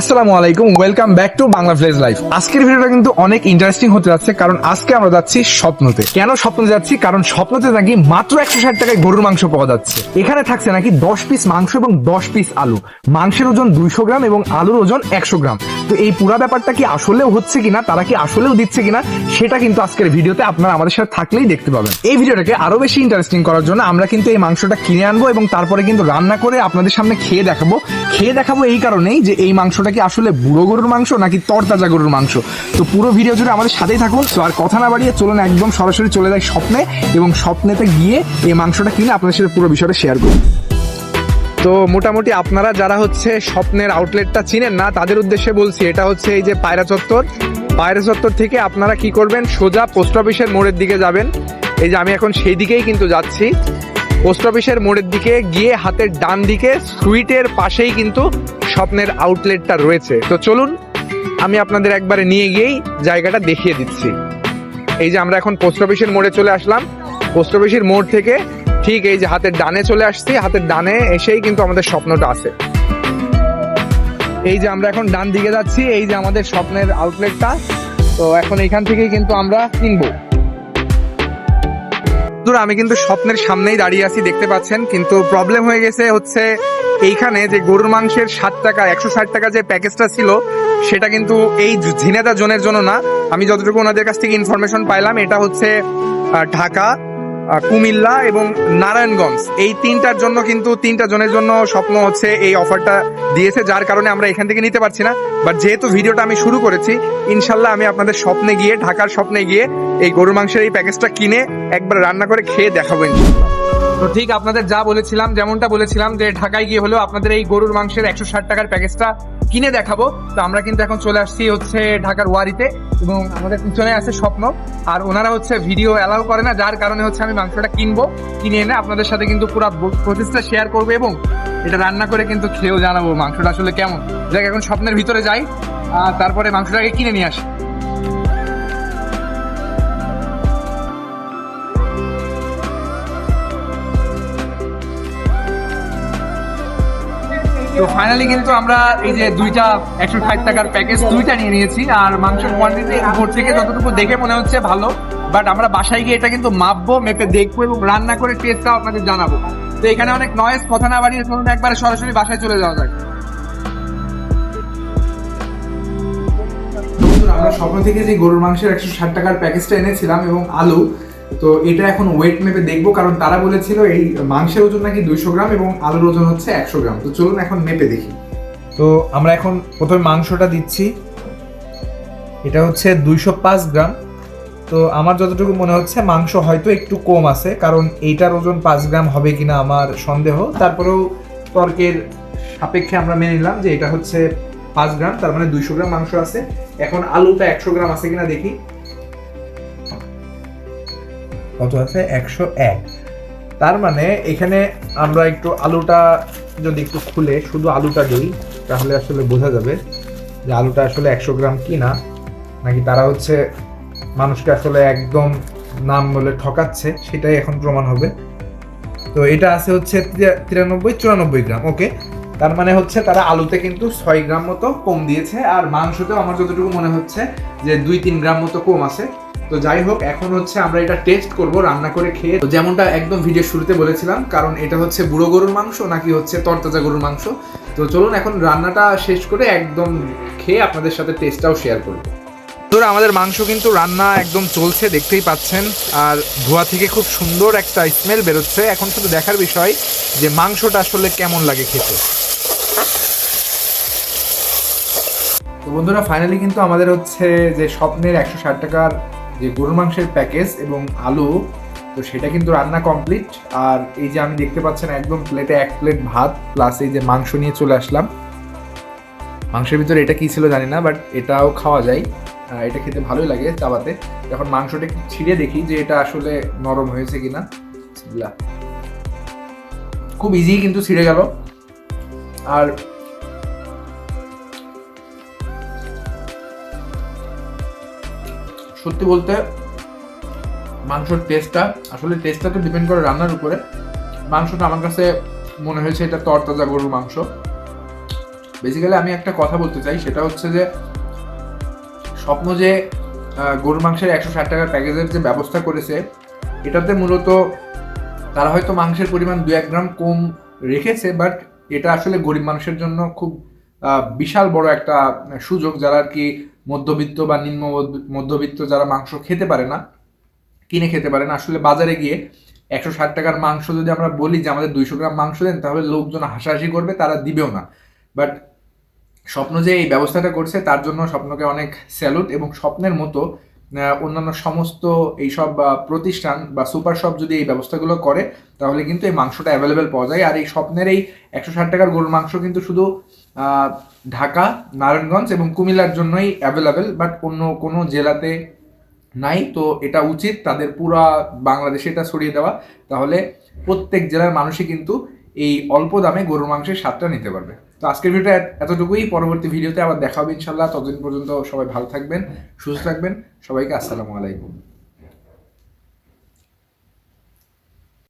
আসসালামু আলাইকুম welcome back to Bangla village life আজকের ভিডিওটা কিন্তু অনেক ইন্টারেস্টিং হতে যাচ্ছে, কারণ আজকে আমরা যাচ্ছি স্বপ্নতে। কেন স্বপ্নতে যাচ্ছি? কারণ স্বপ্নতে নাকি মাত্র একশো ষাট টাকায় গরুর মাংস পাওয়া যাচ্ছে। এখানে থাকছে নাকি দশ পিস মাংস এবং দশ পিস আলু। মাংসের ওজন দুইশো গ্রাম এবং আলুর ওজন একশো গ্রাম। তো এই পুরা ব্যাপারটা কি আসলেও হচ্ছে কিনা, তারা কি আসলেও দিচ্ছে কিনা, সেটা কিন্তু আজকের ভিডিওতে আপনারা আমাদের সাথে থাকলেই দেখতে পাবেন। এই ভিডিওটাকে আরও বেশি ইন্টারেস্টিং করার জন্য আমরা কিন্তু এই মাংসটা কিনে আনব এবং তারপরে কিন্তু রান্না করে আপনাদের সামনে খেয়ে দেখাবো। খেয়ে দেখাবো এই কারণেই যে এই মাংসটা কি আসলে বুড়ো গরুর মাংস নাকি তরতাজা গরুর মাংস? তো পুরো ভিডিও জুড়ে আমাদের সাথেই থাকুন। তো আর কথা না বাড়িয়ে চলুন একদম সরাসরি চলে যায় স্বপ্নে এবং স্বপ্নেতে গিয়ে এই মাংসটা কিনে আপনাদের সাথে পুরো বিষয়টা শেয়ার করুন তো মোটামুটি আপনারা যারা হচ্ছে স্বপ্নের আউটলেটটা চিনেন না, তাদের উদ্দেশ্যে বলছি, এটা হচ্ছে এই যে পায়রা চত্বর। পায়রা চত্বর থেকে আপনারা কি করবেন? সোজা পোস্ট অফিসের মোড়ের দিকে যাবেন। এই যে আমি এখন সেই দিকেই কিন্তু যাচ্ছি। পোস্ট অফিসের মোড়ের দিকে গিয়ে হাতের ডান দিকে সুইটের পাশেই কিন্তু স্বপ্নের আউটলেটটা রয়েছে। তো চলুন, আমি আপনাদের একবারে নিয়ে গিয়েই জায়গাটা দেখিয়ে দিচ্ছি। এই যে আমরা এখন পোস্ট অফিসের মোড়ে চলে আসলাম। পোস্ট অফিসের মোড় থেকে ঠিক এই যে হাতের ডানে চলে আসছি। হাতের ডানে এসেই কিন্তু আমাদের স্বপ্নটা আছে। এই যে আমরা এখন ডান দিকে যাচ্ছি। এই যে আমাদের স্বপ্নের আউটলেটটা তো এখন এইখান থেকেই কিন্তু আমরা কিনবো। বন্ধুরা, আমি কিন্তু স্বপ্নের সামনেই দাঁড়িয়ে আছি দেখতে পাচ্ছেন। কিন্তু প্রবলেম হয়ে গেছে হচ্ছে এইখানে যে গরুর মাংসের ষাট টাকা একশো ষাট টাকা যে প্যাকেজটা ছিল সেটা কিন্তু এই ঝিনেদা জোনের জন্য না। আমি যতটুকু ওনাদের কাছ থেকে ইনফরমেশন পাইলাম এটা হচ্ছে ঢাকা কুমিল্লা এবং নারায়ণগঞ্জ। এই তিনটার জন্য কিন্তু তিনটা জনের জন্য স্বপ্ন হচ্ছে এই অফারটা দিয়েছে, যার কারণে আমরা এখান থেকে নিতে পারছি না। বাট যেহেতু ভিডিওটা আমি শুরু করেছি, ইনশাল্লাহ আমি আপনাদের স্বপ্নে গিয়ে, ঢাকার স্বপ্নে গিয়ে এই গরুর মাংসের এই প্যাকেজটা কিনে একবার রান্না করে খেয়ে দেখাবো ইনশাল্লাহ। তো ঠিক আপনাদের যা বলেছিলাম, যেমনটা বলেছিলাম যে ঢাকায় গিয়ে হলেও আপনাদের এই গরুর মাংসের একশো ষাট টাকার প্যাকেজটা কিনে দেখাবো। তো আমরা কিন্তু এখন চলে আসছি হচ্ছে ঢাকার ওয়ারিতে এবং আমাদের পিছনে আছে স্বপ্ন। আর ওনারা হচ্ছে ভিডিও অ্যালাউ করে না, যার কারণে হচ্ছে আমি মাংসটা কিনবো, কিনে এনে আপনাদের সাথে কিন্তু পুরো প্রসেসটা শেয়ার করব এবং এটা রান্না করে কিন্তু খেয়েও জানাব মাংসটা আসলে কেমন। যাক, এখন স্বপ্নের ভিতরে যাই আর তারপরে মাংসটাকে কিনে নিয়ে আসি। তো ফাইনালি কিন্তু আমরা এই যে দুইটা একশো ষাট টাকার প্যাকেজ দুইটা নিয়ে নিয়েছি, আর মাংসের কোয়ান্টিটি উপর থেকে যতটুকু দেখে মনে হচ্ছে ভালো বাট আমরা বাসায় গিয়ে এটা কিন্তু মাপবো, মেপে দেখব এবং রান্না করে টেস্টটাও আপনাদের জানাব। তো এখানে অনেক নয়েজ কথা না বাড়িয়ে চলুন, একবারে সরাসরি বাসায় চলে যাওয়া যাক। আমরা স্বপ্ন থেকে যে গরুর মাংসের একশো ষাট টাকার প্যাকেজটা এনেছিলাম এবং আলু তো এটা এখন ওয়েট মেপে দেখব, কারণ তারা বলেছিল এই মাংসের ওজন নাকি দুইশো গ্রাম এবং আলুর ওজন হচ্ছে একশো গ্রাম। তো চলুন এখন মেপে দেখি। তো আমরা এখন প্রথমে মাংসটা দিচ্ছি। এটা হচ্ছে দুইশো পাঁচ গ্রাম। তো আমার যতটুকু মনে হচ্ছে, মাংস হয়তো একটু কম আছে, কারণ এইটার ওজন পাঁচ গ্রাম হবে কিনা আমার সন্দেহ। তারপরেও তর্কের সাপেক্ষে আমরা মেনে নিলাম যে এটা হচ্ছে পাঁচ গ্রাম, তার মানে দুইশো গ্রাম মাংস আছে। এখন আলুটা একশো গ্রাম আছে কিনা দেখি। কত আছে? একশো এক। তার মানে এখানে আমরা একটু আলুটা যদি একটু খুলে শুধু আলুটা দিই, তাহলে আসলে বোঝা যাবে যে আলুটা আসলে একশো গ্রাম কি না নাকি তারা হচ্ছে মানুষকে আসলে একদম নাম বলে ঠকাচ্ছে, সেটাই এখন প্রমাণ হবে। তো এটা আছে হচ্ছে তিরানব্বই, চুরানব্বই গ্রাম, ওকে? তার মানে হচ্ছে তারা আলুতে কিন্তু ছয় গ্রাম মতো কম দিয়েছে, আর মাংসতেও আমার যতটুকু মনে হচ্ছে যে দুই, তিন গ্রাম মতো কম আছে। তো যাই হোক, এখন হচ্ছে আমরা এটা টেস্ট করব, রান্না করে খেয়ে। তো যেমনটা একদম ভিডিও শুরুতে বলেছিলাম, কারণ এটা হচ্ছে বুড়ো গরুর মাংস নাকি হচ্ছে তরতাজা গরুর মাংস। তো চলুন এখন রান্নাটা শেষ করে একদম খেয়ে আপনাদের সাথে টেস্টটাও শেয়ার করব। ধরো আমাদের মাংস কিন্তু রান্না একদম চলছে, দেখতেই পাচ্ছেন। আর ধোয়া থেকে খুব সুন্দর একটা স্মেল বেরোচ্ছে। এখন শুধু দেখার বিষয় যে মাংসটা আসলে কেমন লাগে খেতে। তো বন্ধুরা ফাইনালি কিন্তু আমাদের হচ্ছে যে স্বপ্নের একশো ষাট টাকার যে গরুর মাংসের প্যাকেজ এবং আলু, তো সেটা কিন্তু রান্না কমপ্লিট আর এই যে আমি দেখতে পাচ্ছেন একদম প্লেটে এক প্লেট ভাত প্লাস এই যে মাংস নিয়ে চলে আসলাম। মাংসের ভিতরে এটা কি ছিল জানি না বাট এটাও খাওয়া যায়। এটা খেতে ভালোই লাগে চাবাতে। যখন মাংসটা ছিঁড়ে দেখি যে এটা আসলে নরম হয়েছে কিনা। খুব ইজি কিন্তু ছিঁড়ে গেল। আর সত্যি বলতে মাংসর টেস্টটা আসলে টেস্টটা তো ডিপেন্ড করে রান্নার উপরে। মাংসটা আমার কাছে মনে হয়েছে এটা তরতাজা গরুর মাংস। বেসিক্যালি আমি একটা কথা বলতে চাই, সেটা হচ্ছে যে স্বপ্ন যে গরুর মাংসের একশো ষাট টাকার প্যাকেজের যে ব্যবস্থা করেছে, এটাতে মূলত তারা হয়তো মাংসের পরিমাণ দু এক গ্রাম কম রেখেছে বাট এটা আসলে গরিব মানুষের জন্য খুব বিশাল বড় একটা সুযোগ, যারা আর কি মধ্যবিত্ত বা নিম্ন মধ্য- মধ্যবিত্ত যারা মাংস খেতে পারে না, কিনে খেতে পারে না। আসলে বাজারে গিয়ে একশো ষাট টাকার মাংস যদি আমরা বলি যে আমাদের দুইশো গ্রাম মাংস দেন, তাহলে লোকজন হাসাহাসি করবে, তারা দিবেও না। বাট স্বপ্ন যে এই ব্যবস্থাটা করছে, তার জন্য স্বপ্নকে অনেক স্যালুট এবং স্বপ্নের মতো অন্যান্য সমস্ত এইসব প্রতিষ্ঠান বা সুপার শপ যদি এই ব্যবস্থাগুলো করে, তাহলে কিন্তু এই মাংসটা অ্যাভেলেবেল পাওয়া যায়। আর এই স্বপ্নের এই একশো ষাট টাকার গরুর মাংস কিন্তু শুধু ঢাকা, নারায়ণগঞ্জ এবং কুমিল্লার জন্যই অ্যাভেলেবেল বাট অন্য কোনো জেলাতে নাই। তো এটা উচিত তাদের পুরা বাংলাদেশে এটা ছড়িয়ে দেওয়া। তাহলে প্রত্যেক জেলার মানুষই কিন্তু এই অল্প দামে গরুর মাংসের স্বাদটা নিতে পারবে। তো আজকের ভিডিওটা এতটুকুই। পরবর্তী ভিডিওতে আবার দেখা হবে ইনশাল্লাহ। ততদিন পর্যন্ত সবাই ভালো থাকবেন, সুস্থ থাকবেন। সবাইকে আসসালামু আলাইকুম।